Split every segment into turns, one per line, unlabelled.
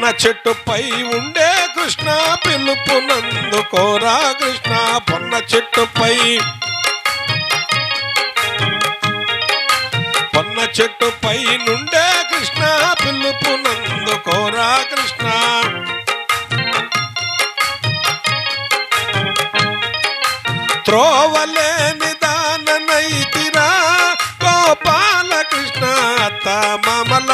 ఉన్న చెట్టుపై ఉండే కృష్ణ పిలుపునందుకోరా కృష్ణ పొన్న చెట్టుపై పొన్న చెట్టుపై నుండే కృష్ణ పిలుపునందుకోరా కృష్ణ. త్రోవలేని దాననైతిరా గోపాల కృష్ణ అత్త మమల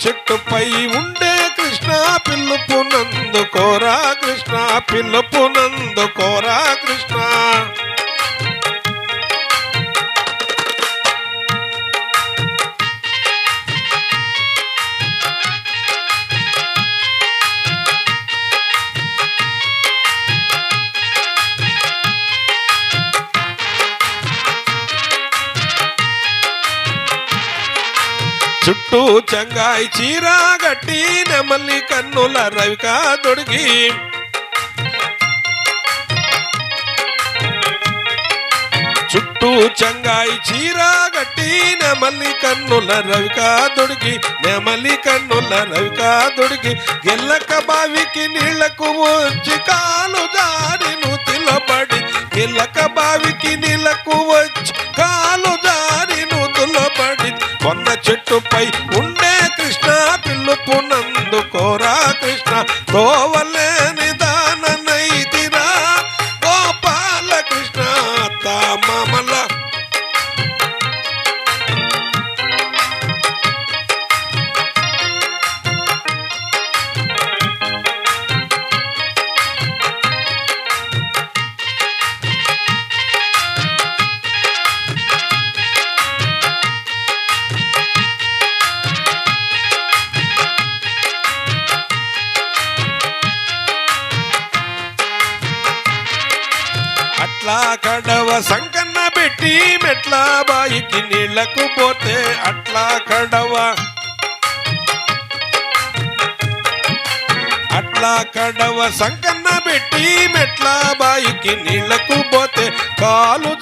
చెట్టుపై ఉండే కృష్ణ పిలుపునందు కోరా కృష్ణ పిలుపునందు కోరా కృష్ణ. చుట్టూ చంగాయి చీరా గట్టి నెమలి కన్నుల రవికా దొడిగి చుట్టూ చంగాయి చీరా గట్టి నెమలి కన్నుల రవికా దొడిగి నెమలి కన్నుల రవికా దొడిగి గిల్లక బావికి నీళ్ళకు వచ్చి కాలు జారి నూతిలబడి గిల్లక బావికి నీళ్ళకు వచ్చి కాలు చెట్టుపై ఉండే కృష్ణ పిలుపునందు కోరా కృష్ణ తో ఎట్లా కడవ సంకన్న పెట్టి మెట్ల బాయికి నీళ్ళకు పోతే అట్లా కడవ. అట్లా కడవ సంకన్న పెట్టి మెట్ల బాయికి నీళ్ళకు పోతే కాలు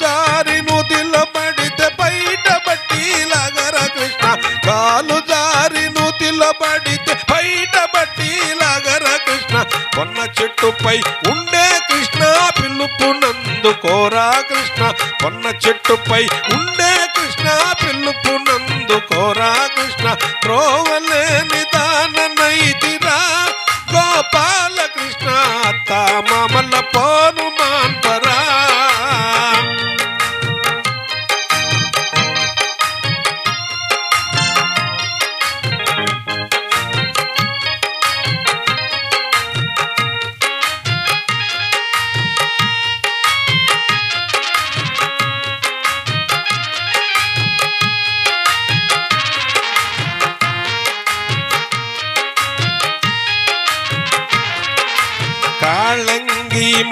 చెట్టుపై ఉండే కృష్ణ పిలుపునందు కోరా కృష్ణ. కొన్న చెట్టుపై ఉండే కృష్ణ పిలుపునందు కోరా కృష్ణ. త్రోవలేని దాననైతిరా గోపాల కృష్ణ తామల పోను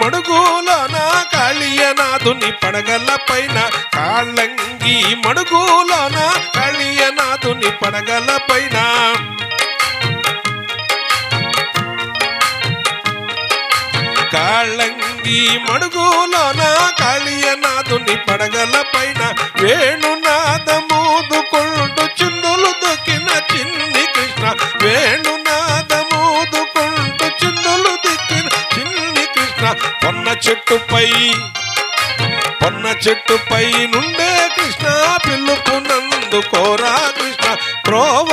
మడుగులోన కాళియనాథుని పడగల పైన కాళ్ళంగి మడుగులోన కాళియనాథుని పడగల పైన. కాళ్ళంగి మడుగులోన కాళియనాథుని పడగల పైన వేణునాదమూదుకుంటూ చిందులు దొక్కిన చిన్ని కృష్ణ వేణునాదమూదుకుంటూ చెట్టు పై నుండే కృష్ణ పిలుపునందు కోరా కృష్ణ. ప్రోవలేని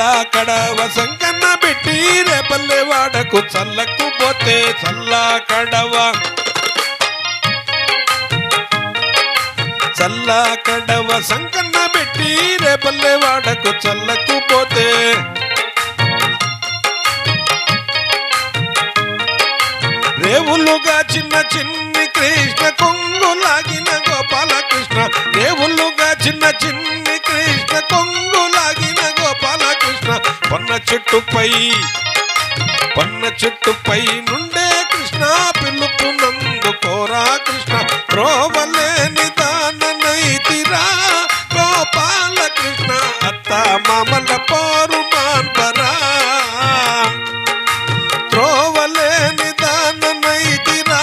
చల్లాకడ వసంగన్న పెట్టి రేపల్లె వాడకు చల్లకు పోతే చల్లాకడవ చల్లాకడవ సంకన్న పెట్టి రేపల్లె వాడకు చల్లకు పోతే. రేవులుగా చిన్న చిన్ని కృష్ణ కొంగులాగిన గోపాల కృష్ణ రేవులుగా చిన్న చిన్ని కృష్ణ కొంగులాగిన గోపాల కృష్ణ చెట్టుపై పన్న చెట్టుపై నుండే కృష్ణ పిలుపు నందు కోరా కృష్ణ. రోవలేని దాననైతిరా గోపాల కృష్ణ అత్త మామల పోరు మాన్పరా త్రోవలేని దాననైతిరా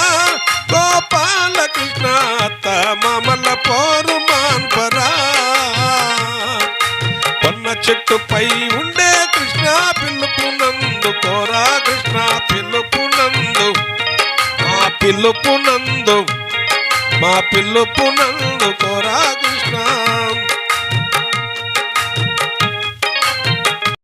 గోపాల కృష్ణ అత్త మామల పోరు మాన్పరా పన్న చెట్టుపై పిలుపునందు మా పిలుపునందు కోరా కృష్ణ.